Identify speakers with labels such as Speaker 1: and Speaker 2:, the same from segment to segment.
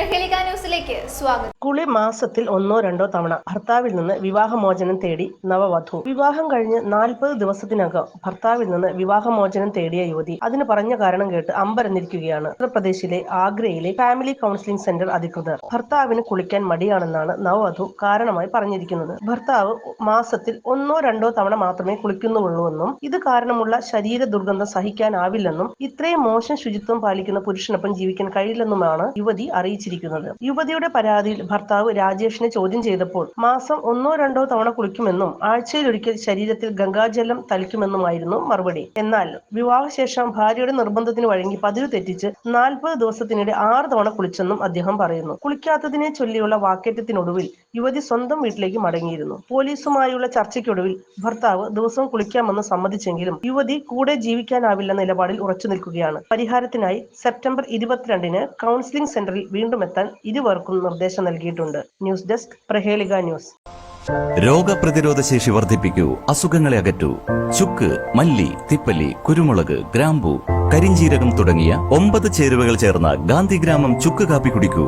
Speaker 1: ന്യൂസിലേക്ക് സ്വാഗതം.
Speaker 2: കുളി മാസത്തിൽ ഒന്നോ രണ്ടോ തവണ ഭർത്താവിൽ നിന്ന് വിവാഹമോചനം തേടി നവവധു. വിവാഹം കഴിഞ്ഞ് നാൽപ്പത് ദിവസത്തിനകം ഭർത്താവിൽ നിന്ന് വിവാഹമോചനം തേടിയ യുവതി അതിന് പറഞ്ഞ കാരണം കേട്ട് അമ്പരന്നിരിക്കുകയാണ്. ഉത്തർപ്രദേശിലെ ആഗ്രയിലെ ഫാമിലി കൗൺസിലിംഗ് സെന്റർ അധികൃതർ ഭർത്താവിന് കുളിക്കാൻ മടിയാണെന്നാണ് നവവധു കാരണമായി പറഞ്ഞിരിക്കുന്നത്. ഭർത്താവ് മാസത്തിൽ ഒന്നോ രണ്ടോ തവണ മാത്രമേ കുളിക്കുന്നുള്ളൂവെന്നും ഇത് കാരണമുള്ള ശരീര ദുർഗന്ധം സഹിക്കാനാവില്ലെന്നും ഇത്രയും മോശം ശുചിത്വം പാലിക്കുന്ന പുരുഷനൊപ്പം ജീവിക്കാൻ കഴിയില്ലെന്നുമാണ് യുവതി അറിയിച്ചിരിക്കുന്നത്. യുവതിയുടെ പരാതിയിൽ ഭർത്താവ് രാജേഷിനെ ചോദ്യം ചെയ്തപ്പോൾ മാസം ഒന്നോ രണ്ടോ തവണ കുളിക്കുമെന്നും ആഴ്ചയിലൊരിക്കൽ ശരീരത്തിൽ ഗംഗാജലം തളിക്കുമെന്നുമായിരുന്നു മറുപടി. എന്നാൽ വിവാഹശേഷം ഭാര്യയുടെ നിർബന്ധത്തിന് വഴങ്ങി പതിവ് തെറ്റിച്ച് നാൽപ്പത് ദിവസത്തിനിടെ ആറ് തവണ കുളിച്ചെന്നും അദ്ദേഹം പറയുന്നു. കുളിക്കാത്തതിനെ ചൊല്ലിയുള്ള വാക്കേറ്റത്തിനൊടുവിൽ യുവതി സ്വന്തം വീട്ടിലേക്ക് മടങ്ങിയിരുന്നു. പോലീസുമായുള്ള ചർച്ചയ്ക്കൊടുവിൽ ഭർത്താവ് ദിവസവും കുളിക്കാമെന്ന് സമ്മതിച്ചെങ്കിലും യുവതി കൂടെ ജീവിക്കാനാവില്ലെന്ന നിലപാടിൽ ഉറച്ചു നിൽക്കുകയാണ്. പരിഹാരത്തിനായി സെപ്റ്റംബർ ഇരുപത്തിരണ്ടിന് കൗൺസിലിംഗ് സെന്ററിൽ വീണ്ടും എത്താൻ ഇരുവർക്കും നിർദ്ദേശം നൽകിയിട്ടുണ്ട്. News desk Prahelika news.
Speaker 3: രോഗപ്രതിരോധ ശേഷി വർദ്ധിപ്പിക്കൂ. അസുഖങ്ങളെ അകറ്റൂ. ചുക്ക് മല്ലി തിപ്പല്ലി കുരുമുളക് ഗ്രാമ്പു കരിഞ്ചീരകം തുടങ്ങിയ ഒമ്പത് ചേരുവകൾ ചേർന്ന ഗാന്ധിഗ്രാമം ചുക്ക് കാപ്പി കുടിക്കൂ.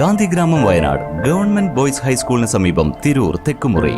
Speaker 3: ഗാന്ധിഗ്രാമം വയനാട് ഗവൺമെന്റ് ബോയ്സ് ഹൈസ്കൂളിന് സമീപം തിരൂർ തെക്കുമുറി.